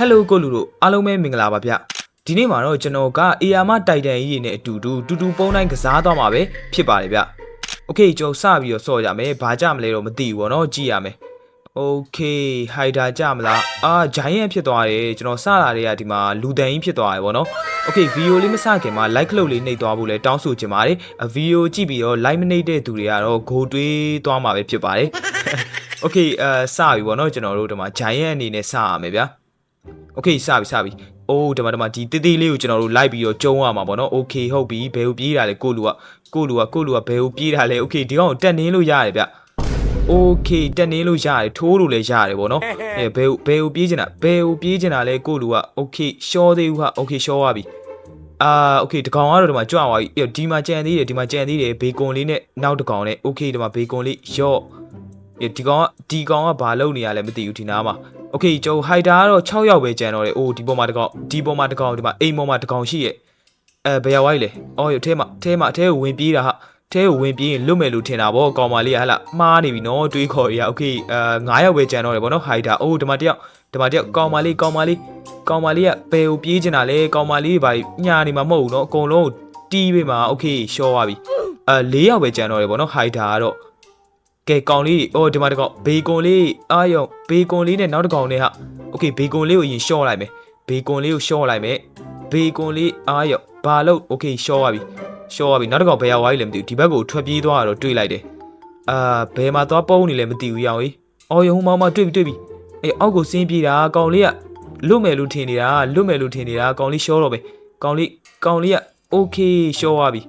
Hello ကိုလူတို့အားလုံးပဲမင်္ဂလာပါဗျဒီနေ့မှာတော့ကျွန်တော်ကအေယာမတိုက်တန်ကြီးတွေနဲ့အတူတူတူတူပုံးတိုင်းကစားသွားမှာပဲဖြစ်ပါတယ်ဗျโอเคကျွန်တော်စပြီးတော့စော့ကြမယ်ဘာကြမလဲတော့မသိဘူးဗောနော်ကြည့်ရမယ်โอเคဟိုက်တာကြမလားအာဂျိုင်းယန်ဖြစ်သွားတယ်ကျွန်တော်စလာတွေကဒီမှာလူတန်ကြီးဖြစ်သွားတယ်ဗောနော်โอเคဗီဒီယိုလေးမစခင်မှာ like လုပ်လေးနှိပ်သွားဖို့လဲတောင်းဆိုချင်ပါတယ်ဗီဒီယိုကြည့်ပြီးတော့ like မနှိပ်တဲ့သူတွေကတော့ဂိုတွေးသွားမှာပဲဖြစ်ပါတယ် โอเคအဲစပြီဗောနော်ကျွန်တော်တို့ဒီမှာဂျိုင်းယန်အနေနဲ့စရမယ်ဗျာ โอเคစပြီစပြီအိုးဒီမှာဒီမှာဒီတေးသေးလေးကိုကျွန်တော်တို့လိုက်ပြီးတော့ကျုံးရမှာပေါ့နော်โอเคဟုတ်ပြီဘယ်ကိုပြေးတာလဲကိုလူကကိုလူကကိုလူကဘယ်ကိုပြေးတာလဲโอเคဒီကောင်ကိုတက်နင်းလို့ရတယ်ဗျโอเคတက်နင်းလို့ရတယ်ထိုးလို့လည်းရတယ်ပေါ့နော်အဲဘယ်ကိုဘယ်ကိုပြေးချင်တာဘယ်ကိုပြေးချင်တာလဲကိုလူကโอเคရှောသေးဘူးဟာโอเคရှောသွားပြီအာโอเคဒီကောင်ကတော့ဒီမှာကြွသွားပြီအေးဒီမှာကြံသေးတယ်ဒီမှာကြံသေးတယ်ဘေကွန်လေးနဲ့နောက်တစ်ကောင်နဲ့โอเคဒီမှာဘေကွန်လေးရော့အေးဒီကောင်ကဒီကောင်ကဘာလုပ်နေရလဲမသိဘူးဒီနားမှာ โอเคကျွန်တော်ဟိုက်တာကတော့6ယောက်ပဲကျန်တော့တယ်အိုးဒီပေါ်မှာတစ်ကောင်ဒီပေါ်မှာတစ်ကောင်ဒီမှာအိမ်ပေါ်မှာတစ်ကောင်ရှိရဲ့အဲဘယ်ရောက်ဝိုင်းလဲအော်ရထဲမှာထဲမှာထဲကိုဝင်ပြေးတာဟာထဲကိုဝင်ပြေးရင်လွတ်မယ်လို့ထင်တာဗောကောင်မလေးကဟလာမှားနေပြီနော်တွေးခေါ်ရโอเคအဲ9ယောက်ပဲကျန်တော့တယ်ဗောနော်ဟိုက်တာအိုးဒီမှာတစ်ယောက်ဒီမှာတစ်ယောက်ကောင်မလေးကောင်မလေးကောင်မလေးကဘယ်ကိုပြေးချင်တာလဲကောင်မလေးဘာညာနေမှာမဟုတ်ဘူးနော်အကုန်လုံးကိုတီးပေးမှာโอเคရှော့သွားပြီအဲ၄ယောက်ပဲကျန်တော့တယ်ဗောနော်ဟိုက်တာကတော့ ကဲကောင်လေးအော်ဒီမှာတကောင်ဘေကွန်လေးအာယုံဘေကွန်လေးနဲ့နောက်တစ်ကောင်နဲ့ဟာโอเคဘေကွန်လေးကိုအရင်ရှော့လိုက်မယ်ဘေကွန်လေးကိုရှော့လိုက်မယ်ဘေကွန်လေးအာယုံဘာလို့โอเคရှော့သွားပြီရှော့သွားပြီနောက်တစ်ကောင်ဘယ်ရောက်သွားပြီလဲမသိဘူးဒီဘက်ကိုထွက်ပြေးသွားတော့တွေးလိုက်တယ်အာဘယ်မှာသွားပုံးနေလဲမသိဘူးရောင်ကြီးအော်ယုံမောင်မတွေးပြီတွေးပြီအေးအောက်ကိုဆင်းပြေးတာကောင်လေးကလွတ်မယ်လို့ထင်နေတာလွတ်မယ်လို့ထင်နေတာကောင်လေးရှော့တော့ပဲကောင်လေးကောင်လေးကโอเคရှော့သွားပြီ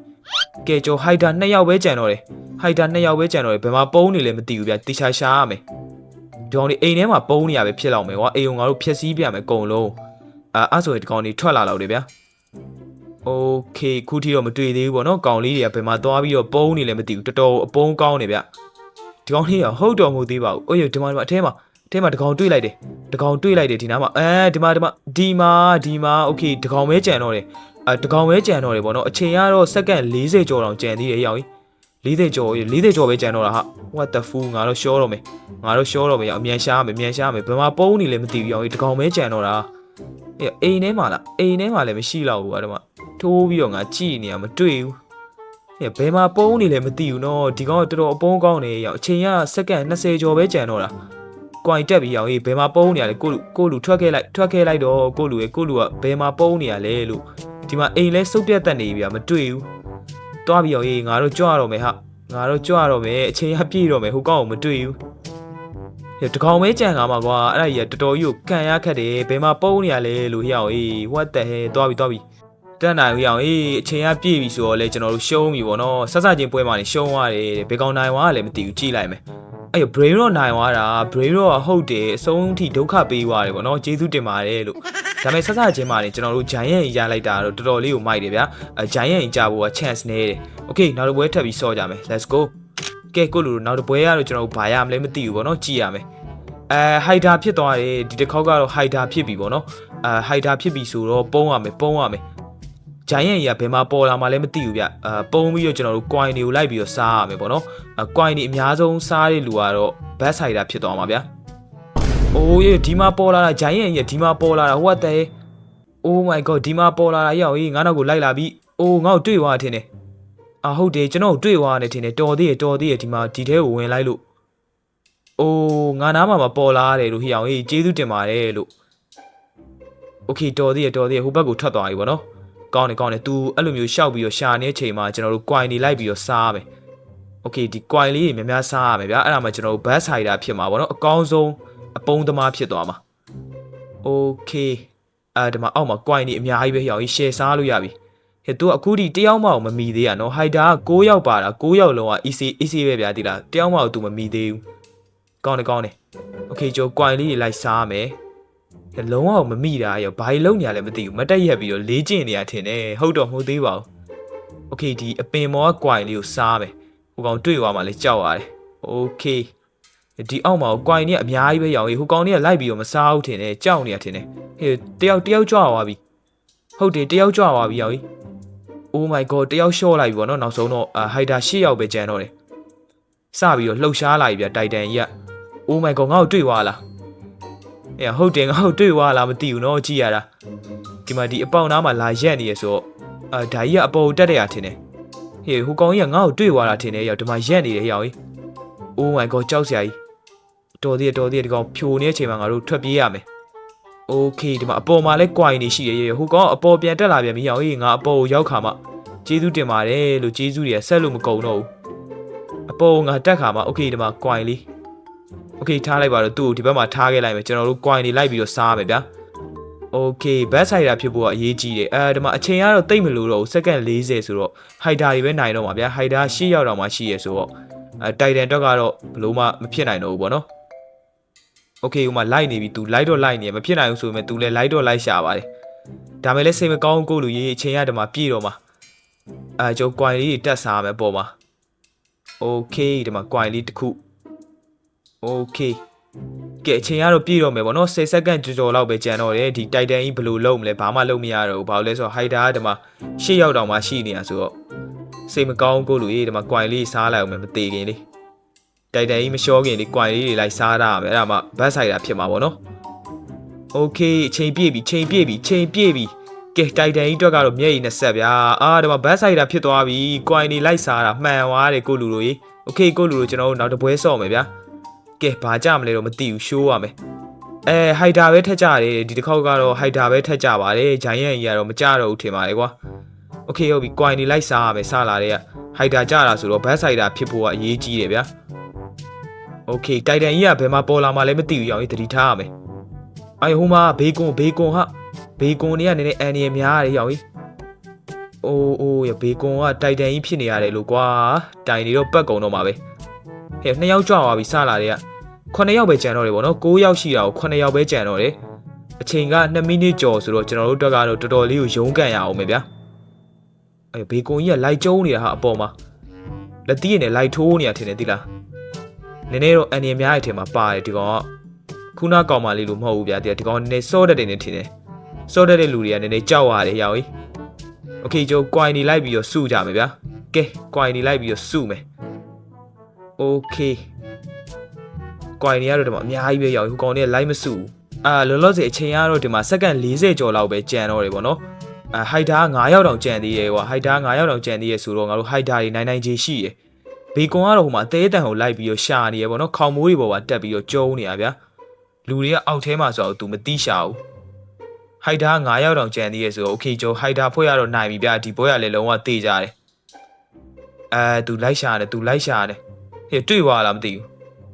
ကဲကျော်ဟိုက်တာနှစ်ယောက်ပဲကြံတော့တယ် ဟိုက်တာနှစ်ယောက်ပဲကြံတော့တယ်ဘယ်မှာပုံးနေလဲမသိဘူးဗျတေချာရှာရမယ်ဒီကောင်လေးအိမ်ထဲမှာပုံးနေရပဲဖြစ်လောက်မယ်ကွာအိမ်ကငါတို့ဖျက်ဆီးပြမယ်အကုန်လုံးအာအဲ့ဆိုရင်ဒီကောင်လေးထွက်လာတော့တယ်ဗျာโอเคခုထိတော့မတွေ့သေးဘူးပေါ့နော်ကောင်လေးတွေကဘယ်မှာသွားပြီးတော့ပုံးနေလဲမသိဘူးတော်တော်အပုံးကောင်းနေဗျဒီကောင်လေးကဟုတ်တော်မူသေးပါဘူးအိုးရဒီမှာဒီမှာအထဲမှာအထဲမှာတကောင်တွေ့လိုက်တယ်တကောင်တွေ့လိုက်တယ်ဒီနားမှာအဲဒီမှာဒီမှာဒီမှာဒီမှာโอเคတကောင်ပဲကြံတော့တယ် အဲတကောင်ပဲကြံတော့တယ်ပေါ့နော်အချိန်ကတော့စက္ကန့်40ကျော်တောင်ကြံသေးတယ်ရောက်ကြီး40ကျော်40ကျော်ပဲကြံတော့တာဟာ what the fool ငါတော့ရှောတော့မယ်ငါတော့ရှောတော့မယ်အမြန်ရှားမယ်အမြန်ရှားမယ်ဘယ်မှာပုံးနေလဲမသိဘူးရောဒီကောင်ပဲကြံတော့တာအေးအိမ်ထဲမှာလားအိမ်ထဲမှာလည်းမရှိတော့ဘူးအဲ့ဒါမှထိုးပြီးတော့ငါကြည့်နေရမတွေ့ဘူးအေးဘယ်မှာပုံးနေလဲမသိဘူးနော်ဒီကောင်ကတော်တော်အပုံးကောင်းနေရောအချိန်ကစက္ကန့်20ကျော်ပဲကြံတော့တာကွိုင်တက်ပြီးရောအေးဘယ်မှာပုံးနေရလဲကိုလူကိုလူထွက်ခဲ့လိုက်ထွက်ခဲ့လိုက်တော့ကိုလူရဲ့ကိုလူကဘယ်မှာပုံးနေရလဲလို့ ဒီမှာအိမ်လဲစုပ်ပြတ်တက်နေပြီမတွေ့ဘူးတွားပြီးရောအေးငါတို့ကြွရတော့မယ်ဟာငါတော့ကြွရတော့မယ်အချိန်ကပြည့်တော့မယ်ဟိုကောင်ကိုမတွေ့ဘူးဟဲ့တကောင်မဲကြံကားမှာကွာအဲ့ဒါကြီးကတော်တော်ကြီးကိုကန်ရခတ်တယ်ဘယ်မှာပုံးနေရလဲလို့ဟိအောင်အေး what the hell တွားပြီတွားပြီတက်နိုင်ဟိအောင်အေးအချိန်ကပြည့်ပြီဆိုတော့လေကျွန်တော်တို့ရှုံးပြီဗောနော်ဆက်စချင်းပွဲမှာနေရှုံးသွားတယ်တဲ့ဘယ်ကောင်နိုင်သွားလဲမသိဘူးကြည့်လိုက်မယ်အဲ့ရ brain တော့နိုင်သွားတာ brain တော့ဟုတ်တယ်အဆုံးထိဒုက္ခပေးသွားတယ်ဗောနော်ကျေးဇူးတင်ပါတယ်လို့ ဒါပေမဲ့ဆက်စချင်းမှာနေကျွန်တော်တို့ giant ရလိုက်တာတော့တော်တော်လေးကိုမိုက်တယ်ဗျာအဲ giant ကြဖို့က chance နေတယ် okay နောက်တစ်ပွဲထပ်ပြီးစော့ကြမယ် let's go ကဲကိုလူနောက်တစ်ပွဲကတော့ကျွန်တော်တို့ဘာရမလဲမသိဘူးဗောနော်ကြည့်ရမယ်အဲဟိုက်တာဖြစ်သွားတယ်ဒီတစ်ခေါက်ကတော့ဟိုက်တာဖြစ်ပြီဗောနော်အဲဟိုက်တာဖြစ်ပြီဆိုတော့ပုံးရမယ်ပုံးရမယ်ဂျိုင်းယန်ကြီးကဘယ်မှာပေါ်လာမှလည်းမသိဘူးဗျအဲပုံးပြီးတော့ကျွန်တော်တို့ coin တွေကိုလိုက်ပြီးတော့စားရမယ်ဗောနော်အဲ coin တွေအများဆုံးစားတဲ့လူကတော့ bad side ဖြစ်သွားမှာဗျ အိုးရေဒီမှာပေါ်လာတာဂျိုင်းယန်ကြီးကဒီမှာပေါ်လာတာဟိုကတဲ့ Oh my god ဒီမှာပေါ်လာတာရောက်ရေးငါတော့ကိုလိုက်လာပြီ။အိုးငါ့ကိုတွေ့သွားတယ်ထင်တယ်။အာဟုတ်တယ်ကျွန်တော်ကိုတွေ့သွားတယ်ထင်တယ်တော်သေးရတော်သေးရဒီမှာဒီထဲကိုဝင်လိုက်လို့။အိုးငါနားမှာမပေါ်လာတယ်လို့ဟိအောင်ရေးကျေးဇူးတင်ပါတယ်လို့။ Okay တော်သေးရတော်သေးရဟိုဘက်ကိုထွက်သွားပြီဗောနော်။ကောင်းတယ်ကောင်းတယ် तू အဲ့လိုမျိုးရှောက်ပြီးတော့ရှာနေတဲ့အချိန်မှာကျွန်တော်တို့ coin တွေလိုက်ပြီးတော့စားရမယ်။ Okay ဒီ coin လေးတွေများများစားရမယ်ဗျာအဲ့ဒါမှကျွန်တော်တို့ bad side ဖြစ်မှာဗောနော်အကောင်းဆုံး အပုံးသမားဖြစ်သွားမှာ။ Okay အဲဒီမှာအောက်မှာ coin တွေအများကြီးပဲရောင်ကြီး share စားလို့ရပြီ။ဟဲ့ तू အခုဒီတယောက်မှမမီသေးရနော် hider က6ယောက်ပါတာ6ယောက်လုံးက EC EC ပဲဗျာတိလားတယောက်မှတော့ तू မမီသေးဘူး။ကောင်းတယ်ကောင်းတယ်။ Okay ကျော် coin လေးတွေလိုက်စားရမယ်။ဒါလုံးဝမမိတာရောဘာလို့လုံးညာလဲမသိဘူးမတက်ရက်ပြီးတော့လေးကျင့်နေရထင်တယ်ဟုတ်တော့မဟုတ်သေးပါဘူး။ Okay ဒီအပင်ပေါ်က coin လေးကိုစားမယ်။ဟိုကောင်တွေ့သွားမှလည်းကြောက်ရတယ်။ Okay ဒီအောက်မှာ coin တွေကအများကြီးပဲရောင်ဟိုကောင်တွေကလိုက်ပြီးတော့မစားဘူးထင်တယ်ကြောက်နေရထင်တယ်ဟေးတယောက်တယောက်ကြွသွားပြီဟုတ်တယ်တယောက်ကြွသွားပြီရောက်ကြီး Oh my god တယောက်ရှော့လိုက်ပြီဗောနော်နောက်ဆုံးတော့ဟိုက်တာ၈ယောက်ပဲကျန်တော့တယ်စပြီးတော့လှုပ်ရှားလာပြီဗျတိုက်တန်ကြီးက Oh my god ငါ့ကိုတွေ့သွားလားအေးဟုတ်တယ်ငါတို့တွေ့သွားလားမသိဘူးနော်ကြည့်ရတာဒီမှာဒီအပေါင်သားမှာလာရက်နေရဆိုတော့အာဒါကြီးကအပေါ်ကိုတက်တဲ့ရထင်တယ်ဟေးဟိုကောင်ကြီးကငါ့ကိုတွေ့သွားတာထင်တယ်ရောက်ဒီမှာရက်နေတယ်ရောက်ကြီး Oh my god ကြောက်စရာကြီး တော်သေးတယ်တော်သေးတယ်ဒီကောင်ဖြိုနေတဲ့အချိန်မှာငါတို့ထွက်ပြေးရမယ် Okay ဒီမှာအပေါ်မှာလဲကွိုင်နေရှိရရဟိုကောင်အပေါ်ပြန်တက်လာပြန်ပြီရောက်ကြီးငါအပေါ်ကိုရောက်ခါမှကျေးဇူးတင်ပါတယ်လို့ကျေးဇူးတွေဆက်လို့မကုန်တော့ဘူးအပေါ်ကိုငါတက်ခါမှ Okay ဒီမှာကွိုင်လေး Okay ထားလိုက်ပါတော့သူ့ကိုဒီဘက်မှာထားခဲ့လိုက်မယ်ကျွန်တော်တို့ကွိုင်နေလိုက်ပြီးတော့စားရမယ်ဗျာ Okay ဘက်ဆိုင်တာဖြစ်ဖို့ကအရေးကြီးတယ်အဲဒီမှာအချိန်ကတော့တိတ်မလို့တော့ဘူးစက္ကန့်40ဆိုတော့ဟိုက်တာတွေပဲနိုင်တော့မှာဗျာဟိုက်တာ10ရောက်တော့မှရှိရဆိုတော့အဲတိုက်တန်တော့ကတော့ဘလို့မှမဖြစ်နိုင်တော့ဘူးပေါ့နော် Okay ဟိုမှာလိုက်နေပြီ तू လိုက်တော့လိုက်နေမဖြစ်နိုင်ဘူးဆိုပေမဲ့ तू လည်းလိုက်တော့လိုက်ရှာပါတယ်ဒါမဲ့လည်းစိတ်မကောင်းကိုလူကြီးအချိန်ရတမှာပြည့်တော့မှာအဲကျုပ်ကွိုင်လေးတွေတက်စားမယ်ပေါ်မှာ Okay ဒီမှာကွိုင်လေးတစ်ခု Okay ကဲအချိန်ကတော့ပြည့်တော့မယ်ဗောနော်10စက္ကန့်ကြော်ကြော်လောက်ပဲကြံတော့တယ်ဒီတိုက်တန်ကြီးဘယ်လိုလုပ်မလဲဘာမှလုပ်မရတော့ဘူးဘာလို့လဲဆိုတော့ဟိုက်တာကဒီမှာရှေ့ရောက်တော့မှရှိနေတာဆိုတော့စိတ်မကောင်းကိုလူကြီးဒီမှာကွိုင်လေးစားလိုက်အောင်မယ်မသေးခင်လေး တိုက်တန်ကြီးမလျှောခင်လေးကွိုင်လေးတွေလိုက်စားတာမယ်အဲ့ဒါမှဘတ်ဆိုင်တာဖြစ်မှာဗောနော်โอเคအချိန်ပြည့်ပြီချိန်ပြည့်ပြီချိန်ပြည့်ပြီကဲတိုက်တန်ကြီးတွက်ကတော့မျက်ရည်နဲ့ဆက်ဗျာအာဒီမှာဘတ်ဆိုင်တာဖြစ်သွားပြီကွိုင်တွေလိုက်စားတာမှန်သွားတယ်ကိုလူတို့ကြီးโอเคကိုလူတို့ကျွန်တော်တို့နောက်တစ်ပွဲဆော့မယ်ဗျာ ကဲဘာကြမလဲတော့မသိဘူးရှိုးရမယ်အဲဟိုက်တာပဲထက်ကြတယ်ဒီတစ်ခေါက်ကတော့ဟိုက်တာပဲထက်ကြပါတယ်ဂျိုင်းရန်ကြီးကတော့မကြတော့ဘူးထင်ပါတယ်ကွာโอเคဟုတ်ပြီကွိုင်နေလိုက်စားရမယ်စားလာတဲ့ကဟိုက်တာကြတာဆိုတော့ဘတ်ဆိုင်တာဖြစ်ဖို့ကအရေးကြီးတယ်ဗျာ โอเคတိုက်တန်ကြီးကဘယ်မှာပေါ်လာမှလည်းမသိဘူးရောင်ကြီးတတိထားရမယ်အိုင်ဟိုမှာဘေကွန်ဘေကွန်ဟာဘေကွန်တွေကနည်းနည်းအန်ရများရတယ်ရောင်ကြီးအိုးအိုးရဘေကွန်ကတိုက်တန်ကြီးဖြစ်နေရတယ်လို့ကွာတိုင်နေတော့ပတ်ကုန်တော့မှာပဲဟဲ့နှစ်ယောက်ကြွသွားပြီစားလာတဲ့က 9ယောက်ပဲကြံတော့တယ်ပေါ့နော်9ယောက်ရှိတာကို9ယောက်ပဲကြံတော့တယ်အချိန်က2မိနစ်ကျော်ဆိုတော့ကျွန်တော်တို့တက်ကတော့တော်တော်လေးကိုရုန်းကန်ရအောင်ပဲဗျာအဲဘေကွန်ကြီးကလိုက်ကျုံးနေတာဟာအပေါ်မှာလက်တီးရနဲ့လိုက်ထိုးနေတာထင်တယ်သိလား နည်းနည်းတော့အန်ရများရဲ့ထင်မှာပါတယ်ဒီကောင်ကခုနကောင်မလေးလို့မဟုတ်ဘူးဗျာဒီကောင်နည်းနည်းစောတတ်တယ်နေထင်တယ်စောတတ်တဲ့လူတွေကနည်းနည်းကြောက်ရတယ်ရောက်ကြီးโอเคကျိုးကွိုင်နေလိုက်ပြီးတော့စုကြမယ်ဗျာကဲကွိုင်နေလိုက်ပြီးတော့စုမယ်โอเค ကွိုင်တွေကတော့ဒီမှာအများကြီးပဲရောက်ဟိုကောင်တွေကလိုက်မစုဘူးအာလောလောဆယ်အချိန်ကတော့ဒီမှာစက္ကန့်40ကျော်လောက်ပဲကြံတော့တယ်ပေါ့နော်အာဟိုက်တာ9ရောက်တောင်ကြံသေးတယ်ကွာဟိုက်တာ9ရောက်တောင်ကြံသေးရဆိုတော့ငါတို့ဟိုက်တာတွေနိုင်နိုင်ချေရှိတယ် ဘေကွန်ကတော့ဟိုမှာအသေးအတန်ကိုလိုက်ပြီးတော့ရှာနေရပေါ့နော်ခေါင်မိုးတွေပေါ်မှာတက်ပြီးတော့ကျုံနေရဗျာလူတွေကအောက်ထဲမှာဆိုတော့ तू မသိရှာဘူးဟိုက်တာ9ရောက်တောင်ကြံသေးရဆိုတော့โอเคကျိုးဟိုက်တာဖွဲ့ရတော့နိုင်ပြီဗျာဒီပွဲကလည်းလုံးဝတေးကြတယ်အဲ तू လိုက်ရှာတယ် तू လိုက်ရှာတယ်ဟေ့တွေ့သွားလားမသိဘူး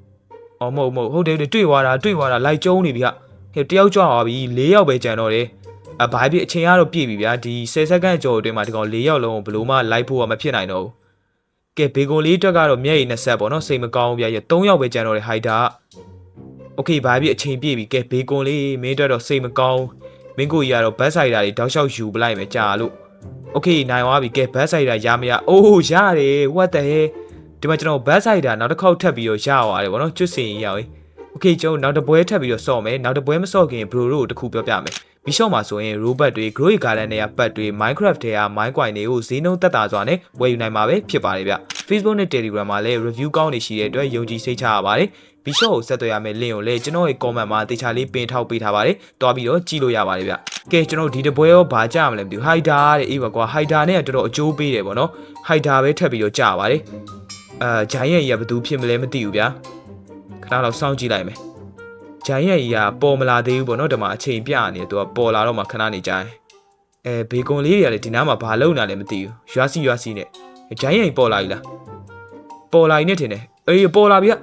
။အော်မဟုတ်မဟုတ်ဟုတ်တယ်တွေ့သွားတာတွေ့သွားတာလိုက်ကျုံနေပြီဟာ။ဟဲ့တယောက်ကြွသွားပြီ၄ယောက်ပဲကြံတော့တယ်။အဘာဖြစ်အချိန်ကတော့ပြည့်ပြီဗျာဒီ10စက္ကန့်ကျော်အတွင်းမှာဒီကောင်၄ယောက်လုံးကိုဘလို့မှလိုက်ဖို့ကမဖြစ်နိုင်တော့ဘူး။ ကဲဘေကွန်လေးအတွက်ကတော့မျက်ရည်နဲ့ဆက်ပေါ့နော်စိတ်မကောင်းဘူးဗျာရ၃ယောက်ပဲကြံတော့တယ်ဟိုက်တာ။ Okay ဘာဖြစ်အချိန်ပြည့်ပြီကဲဘေကွန်လေးမင်းအတွက်တော့စိတ်မကောင်းမင်းကိုကြီးကတော့ဘတ်ဆိုင်တာတွေတောက်လျှောက်ယူပလိုက်မယ်ကြာလို့။ Okay နိုင်သွားပြီကဲဘတ်ဆိုင်တာရမရ။အိုးရတယ် what the hell ဒီမှာကျွန်တော်ဘတ်ဆိုင်တာနောက်တစ်ခေါက်ထပ်ပြီးတော့ရသွားတယ်ဗောနော်ကျွတ်စင်ရောက်ရင်โอเคကျွန်တော်နောက်တစ်ပွဲထပ်ပြီးတော့စော့မယ်နောက်တစ်ပွဲမစော့ခင်ဘရိုတို့ကိုတစ်ခုပြောပြမယ် ဘီရှော့မှာဆိုရင် robot တွေ grow garden တွေကပတ်တွေ minecraft တွေက mine coin တွေကိုဈေးနှုန်းတက်တာစွာနဲ့ဝယ်ယူနိုင်မှာပဲဖြစ်ပါတယ်ဗျ Facebook နဲ့ Telegram မှာလည်း review ကောင်းနေရှိတဲ့အတွက်ယုံကြည်စိတ်ချရပါတယ်ဘီရှော့ကိုဆက်သွယ်ရမယ့် link ကိုလည်းကျွန်တော်ရဲ့ comment မှာတေချာလေးပင်ထောက်ပေးထားပါတယ်တွားပြီးတော့ကြည့်လို့ရပါတယ်ဗျကဲကျွန်တော်ဒီတစ်ပွဲရောဘာကြမလဲမသိဘူး hider တဲ့အေးပါကွာ hider နဲ့ကတော်တော်အကျိုးပေးတယ်ဗောနော် hider ပဲထပ်ပြီးတော့ကြာပါတယ်အာဂျိုင်းရဲ့ကြီးကဘယ်သူဖြစ်မလဲမသိဘူးဗျာခဏတော့စောင့်ကြည့်လိုက်မယ် ဂျိုင်းရဲ့ကြီးကပေါ်မလာသေးဘူးပေါ့နော်ဒီမှာအချိန်ပြနေတယ်သူကပေါ်လာတော့မှခဏနေကြရင်အဲဘေကွန်လေးတွေကလည်းဒီနားမှာဘာလုံနေလဲမသိဘူးရွာစီရွာစီနဲ့ဂျိုင်းရဲ့ကြီးပေါ်လာပြီလားပေါ်လာပြီနဲ့ထင်တယ်အေးပေါ်လာပြီက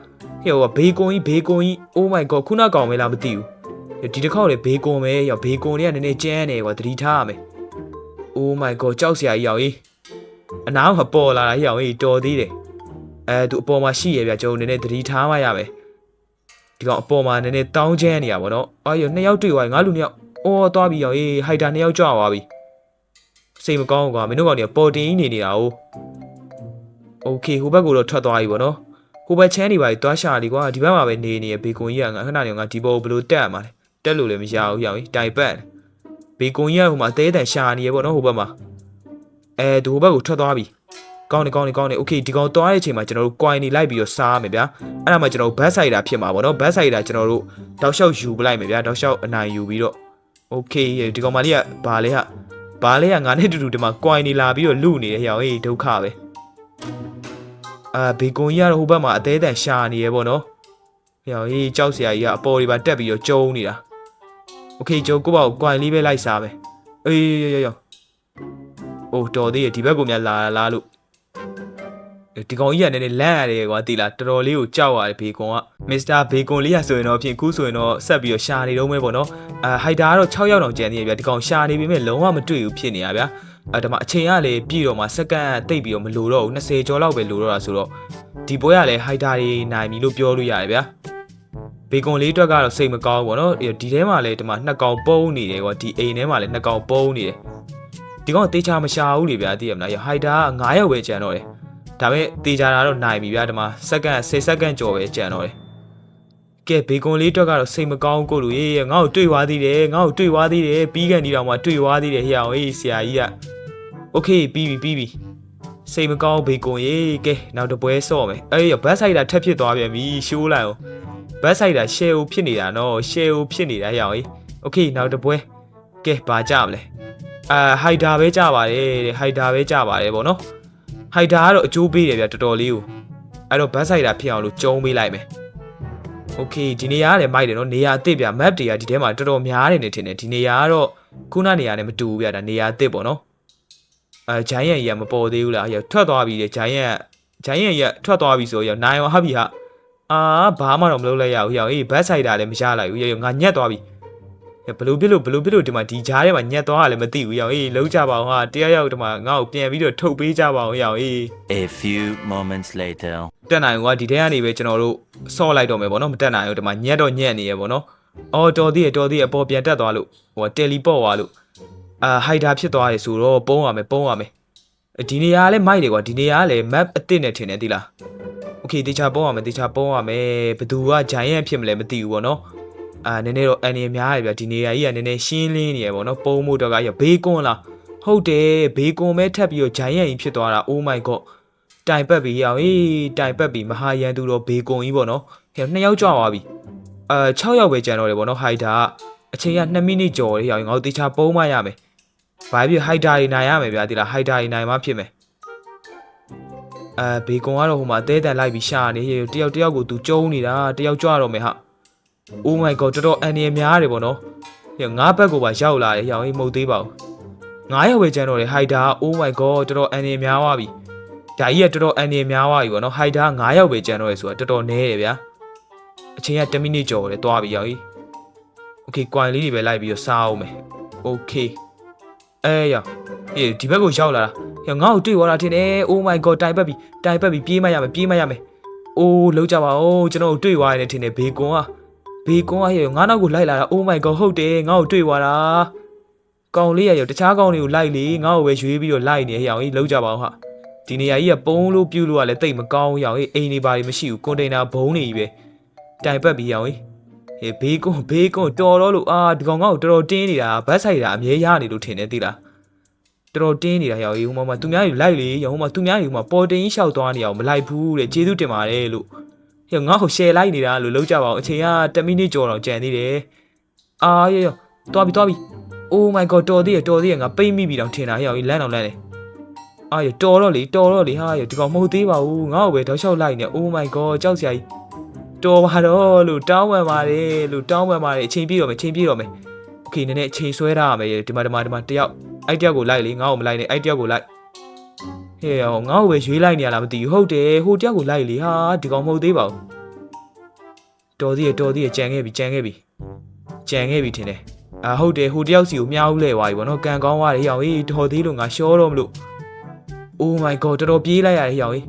ဟဲ့ဟိုဘေကွန်ကြီးဘေကွန်ကြီး Oh my god ခုနကောင်မဲလားမသိဘူးဒီတစ်ခေါက်လေဘေကွန်ပဲရောက်ဘေကွန်လေးကနည်းနည်းကျန်းနေကွာသတိထားရမယ် Oh my god ကြောက်စရာကြီးရောက်ကြီးအနားမှာပေါ်လာတာရောက်ကြီးတော်သေးတယ်အဲသူအပေါ်မှာရှိရဗျကျွန်တော်နည်းနည်းသတိထားမှရမယ် ဒီကောင်အပေါ်မှာနည်းနည်းတောင်းချမ်းနေရပါတော့အာရနှစ်ယောက်တွေ့သွားငါလူနှစ်ယောက်အော်သွားပြီရောဟေးဟိုက်တာနှစ်ယောက်ကြွသွားပြီစိတ်မကောင်းဘူးကွာမင်းတို့ကောင်တွေကပေါ်တင်ကြီးနေနေတာ哦โอเคဟိုဘက်ကတော့ထွက်သွားပြီပေါ့နော်ဟိုဘက်ချမ်းနေပါပြီသွားရှာလीကွာဒီဘက်မှာပဲနေနေရဘေကွန်ကြီးကငါခဏနေငါဒီဘောဘယ်လိုတက်ရမှာလဲတက်လို့လည်းမရဘူးရောင်ကြီးတိုင်ပတ်ဘေကွန်ကြီးကဟိုမှာတဲတန်ရှာနေရပေါ့နော်ဟိုဘက်မှာအဲသူဟိုဘက်ကိုထွက်သွားပြီ ကောင်းတယ်ကောင်းတယ်ကောင်းတယ်โอเคဒီကောင်သွားတဲ့အချိန်မှာကျွန်တော်တို့ coin တွေလိုက်ပြီးတော့စားရမယ်ဗျာအဲ့ဒါမှကျွန်တော်တို့ back side တာဖြစ်မှာပေါ့နော် back side တာကျွန်တော်တို့တောက်လျှောက်ယူပလိုက်မယ်ဗျာတောက်လျှောက်အနိုင်ယူပြီးတော့โอเคဒီကောင်မလေးကဘာလဲဟာဘာလဲကငါနဲ့တူတူဒီမှာ coin တွေလာပြီးတော့လူနေတယ်ဟောဟေးဒုက္ခပဲအာဘေကွန်ကြီးကတော့ဟိုဘက်မှာအသေးတန်ရှာနေရပေါ့နော်ဟောဟေးကြောက်စရာကြီးကအပေါ်တွေပါတက်ပြီးတော့ကျုံနေတာโอเคကျုံကိုပေါ့ coin လေးပဲလိုက်စားမယ်အေးရောရောရောအိုးတော်သေးရဒီဘက်ကိုများလာလာလို့ ဒီကောင်ကြီးကနည်းနည်းလန့်ရတယ်ကွာတိလားတော်တော်လေးကိုကြောက်ရတယ်ဘေကွန်ကမစ္စတာဘေကွန်လေးရဆိုရင်တော့ဖြင့်အခုဆိုရင်တော့ဆက်ပြီးတော့ရှာနေတော့မဲပေါ့နော်အဲဟိုက်တာကတော့6ရောက်တော့ကျန်နေရဗျာဒီကောင်ရှာနေပြီမဲ့လုံးဝမတွေ့ဘူးဖြစ်နေရဗျာအဲဒါမှအချိန်ကလည်းပြည့်တော့မှစက္ကန့်တိတ်ပြီးတော့မလိုတော့ဘူး20ကျော်လောက်ပဲလိုတော့တာဆိုတော့ဒီပွဲကလည်းဟိုက်တာတွေနိုင်ပြီလို့ပြောလို့ရတယ်ဗျာဘေကွန်လေးအတွက်ကတော့စိတ်မကောင်းဘူးပေါ့နော်ဒီထဲမှာလည်းဒီမှာနှစ်ကောင်ပုံးနေတယ်ကွာဒီအိမ်ထဲမှာလည်းနှစ်ကောင်ပုံးနေတယ်ဒီကောင်တေချာမရှာဘူးလေဗျာသိရမလားဟိုက်တာက9ရောက်ပဲကျန်တော့တယ် ဒါပေမဲ့တေချာတာတော့နိုင်ပြီဗျာဒီမှာစက္ကန့်10စက္ကန့်ကျော်ပဲကျန်တော့တယ်ကဲဘေကွန်လေးအတွက်ကတော့စိတ်မကောင်းကိုလို့ရေးငါ့ကိုတွေ့သွားသေးတယ်ငါ့ကိုတွေ့သွားသေးတယ်ပြီးကန်ဒီတော့မှတွေ့သွားသေးတယ်ဟေ့အောင်ဟေးဆရာကြီးကโอเคပြီးပြီပြီးပြီစိတ်မကောင်းဘေကွန်ရေးကဲနောက်တစ်ပွဲဆော့မယ်အေးဘတ်ဆိုင်တာထက်ဖြစ်သွားပြန်ပြီရှိုးလိုက်အောင်ဘတ်ဆိုင်တာ share ကိုဖြစ်နေတာနော် share ကိုဖြစ်နေတာဟေ့အောင်ဟေးโอเคနောက်တစ်ပွဲကဲဘာကြမလဲအာဟိုက်တာပဲကြပါတယ်တဲ့ဟိုက်တာပဲကြပါတယ်ဗောနော် ဟိုက်တာကတော့အကျိုးပေးတယ်ဗျတော်တော်လေးကိုအဲ့တော့ဘတ်ဆိုင်တာဖြစ်အောင်လို့ကျုံးပေးလိုက်မယ်โอเคဒီနေရာကလည်းမိုက်တယ်နော်နေရာအစ်စ်ဗျ map တွေကဒီထဲမှာတော်တော်များတယ်နေထင်တယ်ဒီနေရာကတော့ခုနနေရာနဲ့မတူဘူးဗျဒါနေရာအစ်စ်ပေါ့နော်အဲဂျိုင်းရန်ကြီးကမပေါ်သေးဘူးလားအဲ့ထွက်သွားပြီလေဂျိုင်းရန်ဂျိုင်းရန်ကြီးကထွက်သွားပြီဆိုရောနိုင်ရောဟပ်ပြီဟာအာဘာမှတော့မလုပ်လိုက်ရဘူးဟေ့အေးဘတ်ဆိုင်တာလည်းမရလိုက်ဘူးရောငါညက်သွားပြီ ဘလို့ပြလို့ဘလို့ပြလို့ဒီမှာဒီကြားထဲမှာညက်သွားတာလည်းမသိဘူးရောင်အေးလုံးကြပါအောင်ဟာတယောက်ယောက်ဒီမှာငါ့ကိုပြန်ပြီးတော့ထုတ်ပေးကြပါအောင်ရောင်အေး A few moments later တက်နိုင်ကွာဒီထဲကနေပဲကျွန်တော်တို့ဆော့လိုက်တော့မယ်ပေါ့နော်မတက်နိုင်ဘူးဒီမှာညက်တော့ညက်နေရပေါ့နော်အော်တော်သေးရတော်သေးရအပေါ်ပြန်တက်သွားလို့ဟိုတယ်လီပေါ့သွားလို့အာဟိုက်တာဖြစ်သွားရဆိုတော့ပုံးရမယ်ပုံးရမယ်ဒီနေရာကလည်းမိုက်တယ်ကွာဒီနေရာကလည်း map အစ်စ်နဲ့ထင်တယ်သိလား okay တေချာပုံးရမယ်တေချာပုံးရမယ်ဘသူက giant ဖြစ်မလဲမသိဘူးပေါ့နော် အာနည်းနည်းတော့အန်ရများရဗျဒီနေရာကြီးကနည်းနည်းရှင်းလင်းနေရဗောနော်ပုံးမို့တော့ကရဘေးကွန်းလားဟုတ်တယ်ဘေးကွန်းပဲထပ်ပြီးတော့ဂျိုင်းရန်ကြီးဖြစ်သွားတာ oh my god တိုင်ပတ်ပြီးရအောင်ဟေးတိုင်ပတ်ပြီးမဟာရန်သူတော့ဘေကွန်ကြီးပေါ့နော်ဟဲ့နှစ်ယောက်ကြွသွားပြီအဲ6ယောက်ပဲကျန်တော့တယ်ပေါ့နော်ဟိုက်တာကအချိန်က2မိနစ်ကျော်ရအောင်ငါတို့တေချာပုံးမရမယ်ဘာဖြစ်ဟိုက်တာတွေနိုင်ရမယ်ဗျာဒီလားဟိုက်တာတွေနိုင်မှဖြစ်မယ်အဲဘေကွန်ကတော့ဟိုမှာအသေးတန်လိုက်ပြီးရှာနေဟေးတယောက်တယောက်ကိုသူကျုံးနေတာတယောက်ကြွတော့မယ်ဟာ Oh my god တော်တော်အန်ရည်များရတယ်ပေါ့နော်။ဟဲ့ငါးဘက်ကိုပါရောက်လာတယ်။ရောင်ကြီးမဟုတ်သေးပါဘူး။ငါးရောက်ပဲကျန်တော့တယ်ဟိုက်တာ Oh my god တော်တော်အန်ရည်များသွားပြီ။ဒါကြီးကတော်တော်အန်ရည်များသွားပြီပေါ့နော်။ဟိုက်တာငါးရောက်ပဲကျန်တော့တယ်ဆိုတာတော်တော်နည်းတယ်ဗျာ။အချိန်က10မိနစ်ကျော်တယ်သွားပြီရောင်ကြီး။ Okay ကွိုင်လေးတွေပဲလိုက်ပြီးတော့စားအောင်မယ်။ Okay အဲရောင်ဟေးဒီဘက်ကိုရောက်လာတာ။ဟဲ့ငါ့ကိုတွေ့သွားတာထင်တယ်။ Oh my god တိုင်ပတ်ပြီတိုင်ပတ်ပြီပြေးမရမယ်ပြေးမရမယ်။အိုးလောက်ကြပါဦးကျွန်တော်တို့တွေ့သွားရတယ်ထင်တယ်ဘေကွန်က။ ဘေကွန်ကဟေးငါနောက်ကိုလိုက်လာတာ Oh my god ဟုတ်တယ်ငါ့ကိုတွေ့သွားတာကောင်လေးရရောတခြားကောင်တွေကိုလိုက်လေငါ့ကိုပဲရွေးပြီးတော့လိုက်နေဟေးအောင်ကြီးလုံးကြပါဦးဟာဒီနေရာကြီးကပုံးလို့ပြုတ်လို့ကလည်းတိတ်မကောင်းရအောင်ဟေးအိမ်နေပါတွေမရှိဘူးကွန်တိန်နာဘုံတွေကြီးပဲတိုင်ပတ်ပြီးရအောင်ဟေးဟေးဘေးကွန်ဘေးကွန်တော်တော့လို့အာဒီကောင်ကောက်တော်တော်တင်းနေတာဘတ်ဆိုင်တာအမြဲရနေလို့ထင်တယ်သိလားတော်တော်တင်းနေတာရအောင်ဟေးဟိုမှာသူများတွေလိုက်လေရအောင်ဟိုမှာသူများတွေဟိုမှာပေါ်တင်လျှောက်သွားနေအောင်မလိုက်ဘူးတဲ့ကျေးဇူးတင်ပါတယ်လို့ဟေး ငါ့ကို share လိုက်နေတာလို့လောက်ကြပါအောင်အချိန်က10မိနစ်ကျော်တော့ကြံသေးတယ်အာရရတော်ပြီတော်ပြီ Oh my god တော်သေးရတော်သေးရငါပိတ်မိပြီတောင်ထင်တာဟေးအောင်လမ်းအောင်လမ်းလေ အာရတော်တော့လေတော်တော့လေဟာရဒီကောင်မဟုတ်သေးပါဘူးငါ့ကိုပဲတောက်လျှောက်လိုက်နေ Oh my god ကြောက်စရာကြီးတော်ပါတော့လို့တောင်းပန်ပါတယ်လို့တောင်းပန်ပါတယ်အချိန်ပြည့်တော့မယ်အချိန်ပြည့်တော့မယ်โอเคနည်းနည်းအချိန်ဆွဲထားရမယ်ဒီမှာဒီမှာဒီမှာတယောက်အဲ့တယောက်ကိုလိုက်လေငါ့ကိုမလိုက်နဲ့အဲ့တယောက်ကိုလိုက် ဟေးဟောငါ့ကိုပဲရွေးလိုက်နေရလားမသိဘူးဟုတ်တယ်ဟိုတယောက်ကိုလိုက်လေဟာဒီကောင်မဟုတ်သေးပါဘူးတော်သေးရတော်သေးရကြံခဲ့ပြီကြံခဲ့ပြီကြံခဲ့ပြီထင်တယ်အာဟုတ်တယ်ဟိုတယောက်စီကိုမြှားဦးလဲသွားပြီဗောနော်ကန်ကောင်းသွားတယ်ဟေးဟောဟေးတော်သေးလို့ငါရှောတော့မလို့ Oh my god တော်တော်ပြေးလိုက်ရတယ်ဟောင်ကြီး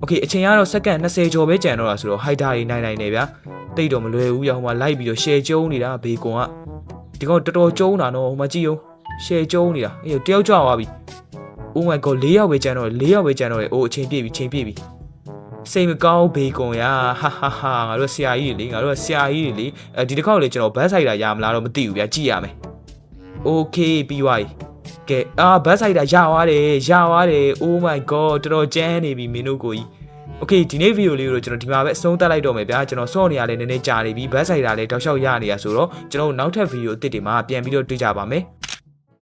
။ Okay အချိန်ကတော့စက္ကန့်20ကျော်ပဲကြံတော့တာဆိုတော့ hider တွေနိုင်နိုင်နေဗျာ။တိတ်တော့မလွယ်ဘူးရဟိုမှာလိုက်ပြီးတော့ share ကျုံးနေတာဘေကွန်ကဒီကောင်တော်တော်ကျုံးတာနော်ဟိုမှာကြည့်အောင် share ကျုံးနေတာအေးတယောက်ကြောက်သွားပြီ။ Oh my god ၄ယောက်ပဲကြံတော့၄ယောက်ပဲကြံတော့တယ်အိုးအချိန်ပြည့်ပြီချိန်ပြည့်ပြီ။စိတ်မကောင်းဘေကွန်ရဟာဟာဟာငါတို့ဆရာကြီးတွေလေငါတို့ဆရာကြီးတွေလေအဲဒီတစ်ခေါက်လေကျွန်တော်ဘတ်ဆိုင်တာရမလားတော့မသိဘူးဗျာကြည့်ရမယ်။ Okay ပြီးသွားပြီ။ကဲအာဘတ်ဆိုင်တာရသွားတယ်ရသွားတယ် oh my god တော်တော်ကြမ်းနေပြီမင်းတို့ကိုကြီး Okay ဒီနေ့ဗီဒီယိုလေးကိုတော့ကျွန်တော်ဒီမှာပဲအဆုံးသတ်လိုက်တော့မယ်ဗျာကျွန်တော်စော့နေရလဲနည်းနည်းကြာနေပြီဘတ်ဆိုင်တာလဲတောက်လျှောက်ရနေရဆိုတော့ကျွန်တော်တို့နောက်ထပ်ဗီဒီယိုအသစ်တွေမှာပြန်ပြီးတော့တွေ့ကြပါမယ်